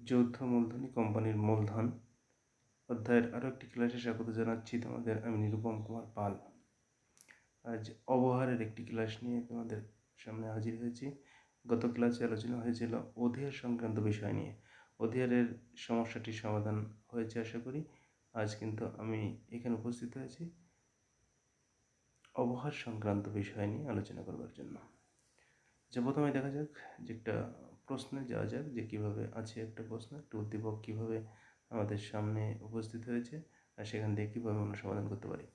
যৌথ মূলধনী কোম্পানির মূলধন। অধ্যায়ের আরও একটি ক্লাসে স্বাগত জানাচ্ছি তোমাদের। আমি নিরুপম কুমার পাল। আজ অবহারের একটি ক্লাস নিয়ে তোমাদের সামনে হাজির হয়েছি। গত ক্লাসে আলোচনা হয়েছিল অধিয়ার সংক্রান্ত বিষয় নিয়ে। অধিয়ারের সমস্যাটির সমাধান হয়েছে আশা করি। আজ কিন্তু আমি এখানে উপস্থিত হয়েছি অবহার সংক্রান্ত বিষয় নিয়ে আলোচনা করবার জন্য। যে প্রথমে দেখা যাক যে একটা প্রশ্নে যাওয়া যাক যে কীভাবে আছে একটা প্রশ্ন, একটা উদ্দীপক কীভাবে আমাদের সামনে উপস্থিত হয়েছে আর সেখান থেকে কীভাবে আমরা সমাধান করতে পারি।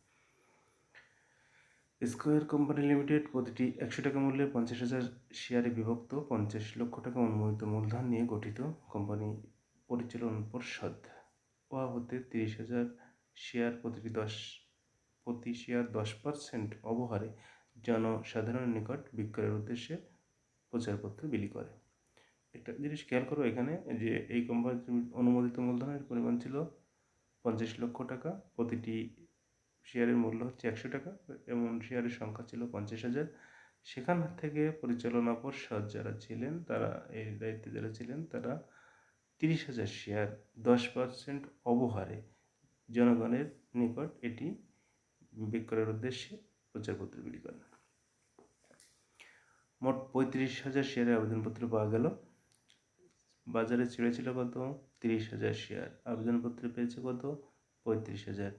স্কোয়ার কোম্পানি লিমিটেড প্রতিটি একশো টাকা মূল্যের পঞ্চাশ হাজার শেয়ারে বিভক্ত পঞ্চাশ লক্ষ টাকা অনুমোদিত মূলধন নিয়ে গঠিত কোম্পানি পরিচালন পরিষদ। ওয়া হতে তিরিশ হাজার শেয়ার প্রতিটি দশ, প্রতি শেয়ার দশ পার্সেন্ট অবহারে জনসাধারণের নিকট বিক্রয়ের উদ্দেশ্যে প্রচারপত্র বিলি করে। একটা জিনিস খেয়াল করো এখানে যে এই কোম্পানির অনুমোদিত মূলধনের পরিমাণ ছিল পঞ্চাশ লক্ষ টাকা, প্রতিটি শেয়ারের মূল্য হচ্ছে একশো টাকা এমন শেয়ারের সংখ্যা ছিল পঞ্চাশ হাজার। সেখান থেকে পরিচালনা পর্ষদ যারা ছিলেন, তারা এই দায়িত্বে যারা ছিলেন, তারা তিরিশ হাজার শেয়ার দশ পার্সেন্ট অবহারে জনগণের নিকট এটি বিক্রয়ের উদ্দেশ্যে প্রচারপত্র বিলি করেন। মোট পঁয়ত্রিশ হাজার শেয়ারের আবেদনপত্র পাওয়া গেল। বাজারে ছেড়েছিল কত? তিরিশ হাজার শেয়ার আবেদনপত্র পেয়েছে কত? পঁয়ত্রিশ হাজার।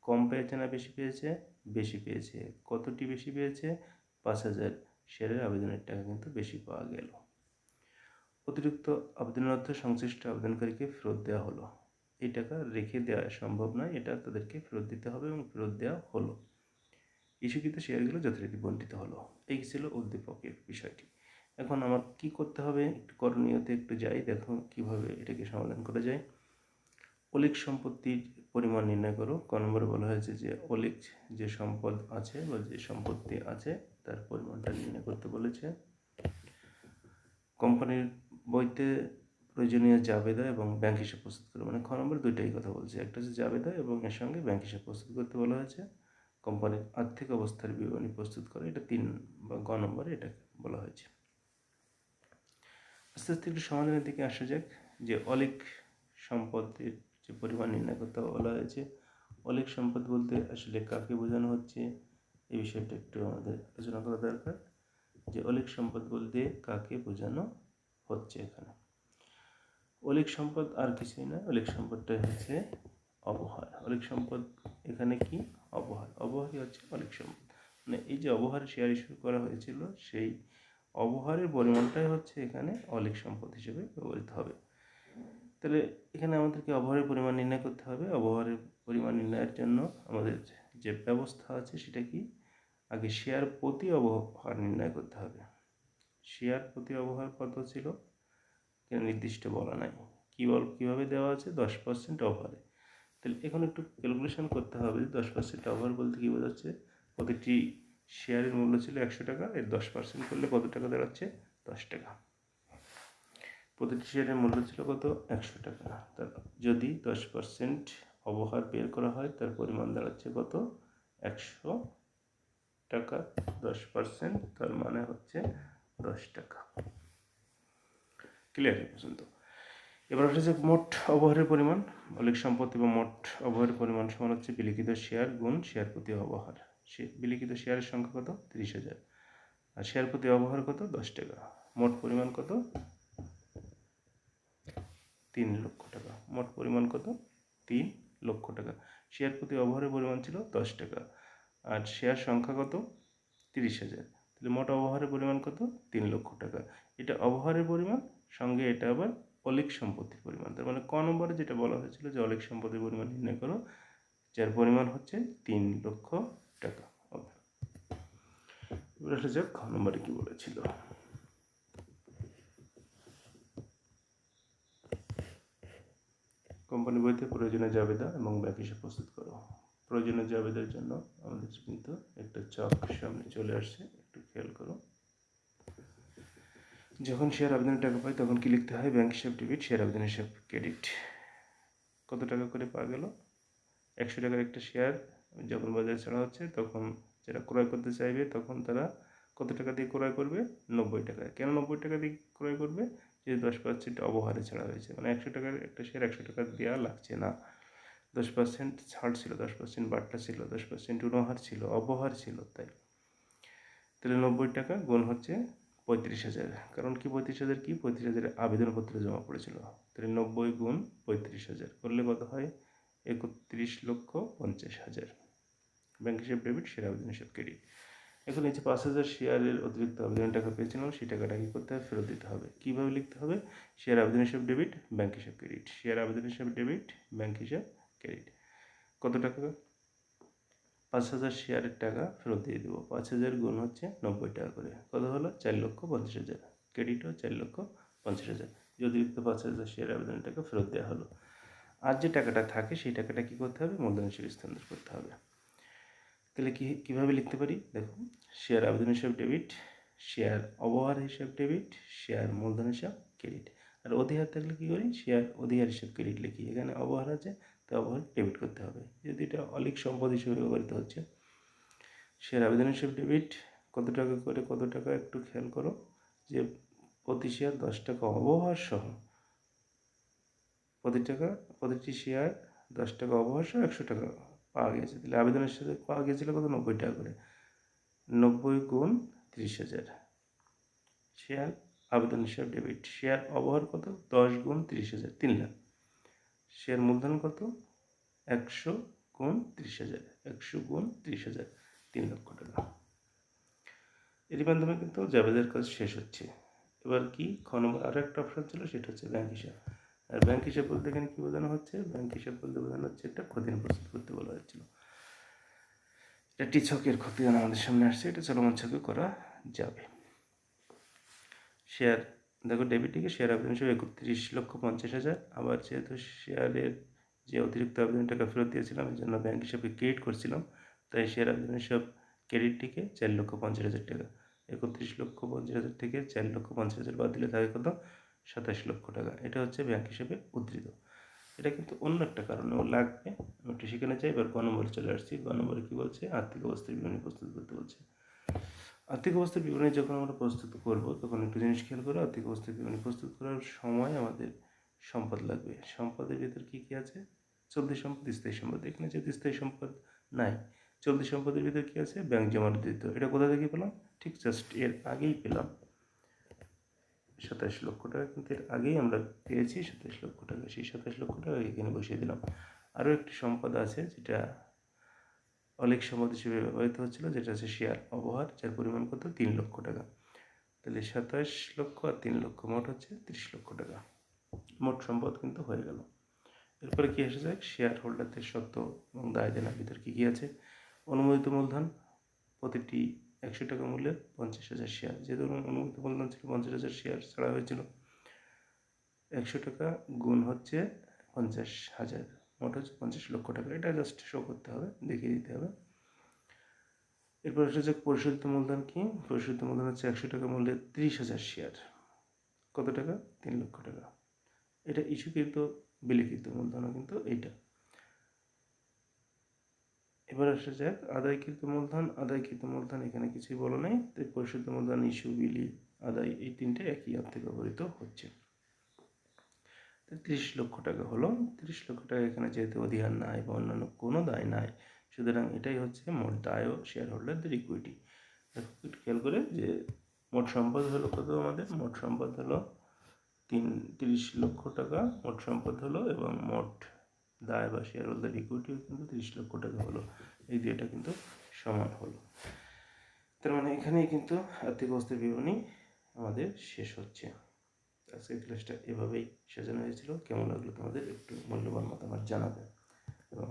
কম পেয়েছে না বেশি পেয়েছে? বেশি পেয়েছে। কতটি বেশি পেয়েছে? পাঁচ হাজার। শেয়ারের আবেদনের টাকা কিন্তু বেশি পাওয়া গেল। অতিরিক্ত আবেদনের অর্থ সংশ্লিষ্ট আবেদনকারীকে ফেরত দেওয়া হলো। এই টাকা রেখে দেওয়া সম্ভব নয়। এটা তাদেরকে ফেরত দিতে হবে এবং ফেরত দেওয়া হলো। ইস্যুকৃত শেয়ারগুলো যথারীতি বন্টিত হলো। এই ছিল উদ্দীপকের বিষয়টি। এখন আমার কি করতে হবে? একটু করণীয়তে একটু যাই, দেখো কীভাবে এটাকে সমাধান করা যায়। অলিক সম্পত্তির পরিমাণ নির্ণয় করো। ক নম্বরে বলা হয়েছে যে অলিক যে সম্পদ আছে বা যে সম্পত্তি আছে, তার পরিমাণটা নির্ণয় করতে বলেছে। কোম্পানির বইতে প্রয়োজনীয় জাবেদা এবং ব্যাংক হিসাব প্রস্তুত করো। মানে খ নম্বর দুইটাই কথা বলছে। একটা হচ্ছে জাবেদা এবং এর সঙ্গে ব্যাংক হিসাব প্রস্তুত করতে বলা হয়েছে। কোম্পানির আর্থিক অবস্থার বিবরণী প্রস্তুত করে। এটা তিন বা গ নম্বরে এটা বলা হয়েছে। আস্তে আস্তে একটু সমাধানের দিকে আসা যাক যে অলিক সম্পদের যে পরিমাণ নির্ণয় করতে বলা হয়েছে, অলিক সম্পদ বলতে আসলে কাকে বোঝানো হচ্ছে? এই বিষয়টা একটু আমাদের আলোচনা করা দরকার। যে অলিক সম্পদ বলতে কাকে বোঝানো হচ্ছে এখানে? অলিক সম্পদ আর কিছুই না অলিক সম্পদটা হচ্ছে অবহার। অলিক সম্পদ এখানে কি? অবহার। অবহারই হচ্ছে অলিক সম্পদ। মানে এই যে অবহার শেয়ার ইস্যু করা হয়েছিল, সেই অবহারের পরিমাণটাই হচ্ছে এখানে অলিক সম্পদ হিসেবে ব্যবহৃত হবে। তাহলে এখানে আমাদেরকে অবহারের পরিমাণ নির্ণয় করতে হবে। অবহারের পরিমাণ নির্ণয়ের জন্য আমাদের যে ব্যবস্থা আছে সেটা কি? আগে শেয়ার প্রতি অবহার নির্ণয় করতে হবে। শেয়ার প্রতি অবহার কত ছিল? নির্দিষ্ট বলা নাই। কী বল, কীভাবে দেওয়া আছে? দশ পার্সেন্ট অফারে তাহলে এখন একটু ক্যালকুলেশন করতে হবে দশ পার্সেন্ট অফার বলতে কী বোঝাচ্ছে? প্রতিটি শেয়ারের মূল্য ছিল একশো টাকা, এর দশ পার্সেন্ট করলে কত টাকা দাঁড়াচ্ছে? দশ টাকা। প্রতিটি শেয়ারের মূল্য ছিল কত? একশো টাকা। তার যদি দশ পার্সেন্ট অবহার বের করা হয়, তার পরিমাণ দাঁড়াচ্ছে কত? একশো টাকা, দশ পার্সেন্ট তার মানে হচ্ছে দশ টাকা। ক্লিয়ার পর্যন্ত। এবার হচ্ছে মোট অবহারের পরিমাণ, মৌলিক সম্পত্তি বা মোট অবহারের পরিমাণ সমান হচ্ছে বিলিখিত শেয়ার গুণ শেয়ার প্রতি অবহার। বিলিখিত শেয়ারের সংখ্যা কত? তিরিশ হাজার। আর শেয়ার প্রতি অবহার কত? দশ টাকা। মোট পরিমাণ কত? তিন লক্ষ টাকা। মোট পরিমাণ কত? তিন লক্ষ টাকা। শেয়ার প্রতি অবহারের পরিমাণ ছিল দশ টাকা। আর শেয়ার সংখ্যা কত? তিরিশ হাজার। তাহলে মোট অবহারের পরিমাণ কত? তিন লক্ষ টাকা। এটা অবহারের পরিমাণ, সঙ্গে এটা আবার অলিক সম্পত্তির পরিমাণ। তার মানে ক নম্বরে যেটা বলা হয়েছিল যে অলিক সম্পত্তির পরিমাণ নির্ণয় করো, যার পরিমাণ হচ্ছে তিন লক্ষ টাকা। এবার আসা যাক খ নম্বরে কী বলেছিল। কোম্পানি বইতে প্রয়োজনীয় জাবেদা এবং ব্যাক হিসেবে প্রস্তুত করো। প্রয়োজনীয় জাবেদার জন্য আমাদের কিন্তু একটা চক সামনে চলে আসছে, একটু খেয়াল করো। যখন শেয়ার আবেদনের টাকা পাই, তখন কি লিখতে হয়? ব্যাংক হিসাব ডেবিট শেয়ার আবেদন হিসাব ক্রেডিট কত টাকা করে পাওয়া গেল? একশো টাকার একটা শেয়ার যখন বাজারে ছাড়া হচ্ছে, তখন যারা ক্রয় করতে চাইবে, তখন তারা কত টাকা দিয়ে ক্রয় করবে? নব্বই টাকা। কেন নব্বই টাকা দিয়ে ক্রয় করবে? যে দশ পার্সেন্ট অবহারে ছাড়া হয়েছে। মানে একশো টাকার একটা শেয়ার একশো টাকা দেওয়া লাগছে না। দশ পার্সেন্ট ছাড় ছিল, দশ পার্সেন্ট বাট্টা ছিল, দশ পার্সেন্ট উনহার ছিল, অবহার ছিল তাই। তাহলে নব্বই টাকা গুণ হচ্ছে পঁয়ত্রিশ হাজার। কারণ কি পঁয়ত্রিশ হাজার কি? পঁয়ত্রিশ হাজার আবেদনপত্র জমা পড়েছিল। তাহলে নব্বই গুণ পঁয়ত্রিশ হাজার। করলে কত হয়? একত্রিশ লক্ষ পঞ্চাশ হাজার। ব্যাংক হিসাব ডেবিট, শেয়ার আবেদন, হিসাব ক্রেডিট। এখন এই যে পাঁচ হাজার শেয়ারের অতিরিক্ত আবেদন টাকা পেয়েছিলাম, সেই টাকাটা কী করতে হবে? ফেরত দিতে হবে। কীভাবে লিখতে হবে? শেয়ার আবেদন, হিসাব ডেবিট, ব্যাংক হিসাব ক্রেডিট। শেয়ার আবেদন, হিসাব ডেবিট, ব্যাংক হিসাব ক্রেডিট। কত টাকা? পাঁচ হাজার শেয়ারের টাকা ফেরত দিয়ে দেবো। পাঁচ হাজার গুণ হচ্ছে নব্বই টাকা করে। কত হলো? চার লক্ষ পঞ্চাশ হাজার। ক্রেডিটও চার লক্ষ পঞ্চাশ হাজার। যে অতিরিক্ত পাঁচ হাজার শেয়ার আবেদনের টাকা ফেরত দেওয়া হলো। আর যে টাকাটা থাকে, সেই টাকাটা কী করতে হবে? মূলধন হিসেবে স্থানান্তর করতে হবে। তাহলে কী, কীভাবে লিখতে পারি? দেখুন শেয়ার আবেদন হিসাব ডেবিট শেয়ার অবহার হিসাব ডেবিট শেয়ার মূলধন হিসাব ক্রেডিট আর অধিহার থাকলে কী করি? শেয়ার অধিহার হিসাব ক্রেডিট লিখি। এখানে অবহার আছে তো অবহার ডেবিট করতে হবে। যদি এটা অলিক সম্পদ হিসেবে ব্যবহৃত হচ্ছে শেয়ার আবেদন হিসেবে ডেবিট কত টাকা করে কত টাকা একটু খেয়াল করো যে প্রতি শেয়ার দশ টাকা অবহার সহ প্রতি টাকা, প্রতিটি শেয়ার দশ টাকা অবহার সহ একশো টাকা পাওয়া গেছে। তাহলে আবেদনের সাথে পাওয়া গিয়েছিল কত? নব্বই টাকা করে। নব্বই গুণ তিরিশ হাজার। শেয়ার আবেদন হিসাব ডেবিট শেয়ার অবহার কত? দশ গুণ তিরিশ হাজার, তিন লাখ। শেয়ার মূলধন কত? একশো গুণ তিরিশ হাজার। একশো গুণ তিরিশ হাজার, তিন লক্ষ টাকা। এরই মাধ্যমে কিন্তু জাবেদের কাজ শেষ হচ্ছে। এবার কি খ নম্বর আরও একটা অপশন ছিল, সেটা হচ্ছে ব্যাংক হিসাব। আর ব্যাংক হিসাব বলতে এখানে কী বোঝানো হচ্ছে? ব্যাংক হিসাব বলতে বোঝানো হচ্ছে একটা ক্ষতিন প্রস্তুত করতে বলা হয়েছিল। এটা ছকের ক্ষতি আমাদের সামনে আসছে, এটা চলমান ছকে করা যাবে। শেয়ার দেখো ডেবিটিকে শেয়ার আবেদন হিসেবে একত্রিশ লক্ষ পঞ্চাশ হাজার। আবার যেহেতু শেয়ারের যে অতিরিক্ত আবেদন টাকা ফেরত দিয়েছিলাম, এই জন্য ব্যাংক হিসাবে ক্রেডিট করছিলাম। তাই শেয়ার আবেদন হিসাব ক্রেডিটটিকে চার লক্ষ পঞ্চাশ হাজার টাকা। একত্রিশ লক্ষ পঞ্চাশ হাজার থেকে চার লক্ষ পঞ্চাশ হাজার বাদ দিলে থাকে কত? সাতাশ লক্ষ টাকা। এটা হচ্ছে ব্যাংক হিসেবে উদ্ধৃত। এটা কিন্তু অন্য একটা কারণেও লাগবে। আমি একটু সেখানে চাই এবার ক নম্বরে চলে আসছি। ক নম্বরে কী বলছে? আর্থিক অবস্থার বিবরণী প্রস্তুত করতে বলছে। আর্থিক অবস্থার বিবরণী যখন আমরা প্রস্তুত করব, তখন একটু জিনিস খেয়াল করে আর্থিক অবস্থার বিবরণী প্রস্তুত করার সময় আমাদের সম্পদ লাগবে। সম্পদের ভিতর কী কী আছে? চলতি সম্পদ, স্থায়ী সম্পদ। এখানে যেহেতু স্থায়ী সম্পদ নাই, চলতি সম্পদের ভিতর কী আছে? ব্যাংক জমা দিত এটা কোথা থেকে পেলাম? ঠিক জাস্ট এর আগেই পেলাম। সাতাশ লক্ষ টাকা কিন্তু এর আগেই আমরা পেয়েছি সাতাশ লক্ষ টাকা। সেই সাতাশ লক্ষ টাকা এখানে বসিয়ে দিলাম। আরও একটি সম্পদ আছে যেটা অলিক সম্পদ হিসেবে ব্যবহৃত হচ্ছিল, যেটা হচ্ছে শেয়ার অবহার যার পরিমাণ কত? তিন লক্ষ টাকা। তাহলে সাতাশ লক্ষ আর তিন লক্ষ মোট হচ্ছে তিরিশ লক্ষ টাকা। মোট সম্পদ কিন্তু হয়ে গেল। এরপরে কী এসে যায় শেয়ার হোল্ডারদের সত্ত্ব এবং দায় দেনার ভিতর কী কী আছে? অনুমোদিত মূলধন, প্রতিটি একশো টাকা মূল্যের পঞ্চাশ হাজার শেয়ার যে ধরুন অনুমোদিত মূলধন ছিল, পঞ্চাশ হাজার শেয়ার ছাড়া হয়েছিল। একশো টাকা গুণ হচ্ছে পঞ্চাশ হাজার। মোট হচ্ছে পঞ্চাশ লক্ষ টাকা। এটা জাস্ট শো করতে হবে, দেখিয়ে দিতে হবে। এরপর হচ্ছে পরিশোধিত মূলধন কি? পরিশোধিত মূলধন হচ্ছে একশো টাকা মূল্যের তিরিশ হাজার শেয়ার কত টাকা? তিন লক্ষ টাকা। এটা ইস্যুকৃত বিলিখিত মূলধনও কিন্তু এইটা। এবার আসা যাক, আদায়কৃত মূলধন আদায়কৃত মূলধন এখানে কিছুই বলো নেই। তাই পরিশুদ্ধ মূলধন, ইস্যু, বিলি, আদায় এই তিনটে একই অর্থে ব্যবহৃত হচ্ছে। তিরিশ লক্ষ টাকা হলো। তিরিশ লক্ষ টাকা এখানে যেহেতু অধিকার নাই বা অন্যান্য কোনো দায় নাই, সুতরাং এটাই হচ্ছে মোট দায় ও শেয়ার হোল্ডারদের ইকুইটি খেয়াল করে যে মোট সম্পদ হলো কত আমাদের? মোট সম্পদ হলো তিন, তিরিশ লক্ষ টাকা মোট সম্পদ হলো এবং মোট দায় বা শেয়ার হোল্ডার ইকুইটিও কিন্তু তিরিশ লক্ষ টাকা হলো। এই দুইটা কিন্তু সমান হলো। তার মানে এখানেই কিন্তু আর্থিক অবস্থার বিবরণী আমাদের শেষ হচ্ছে। আজকের ক্লাসটা এভাবেই সাজানো হয়েছিল। কেমন লাগল তোমাদের একটু মূল্যবান মতামত জানাবে এবং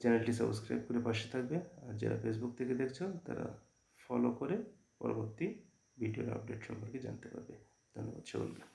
চ্যানেলটি সাবস্ক্রাইব করে পাশে থাকবে। আর যারা ফেসবুক থেকে দেখছ, তারা ফলো করে পরবর্তী ভিডিওর আপডেট সম্পর্কে জানতে পারবে। ধন্যবাদ সকলকে।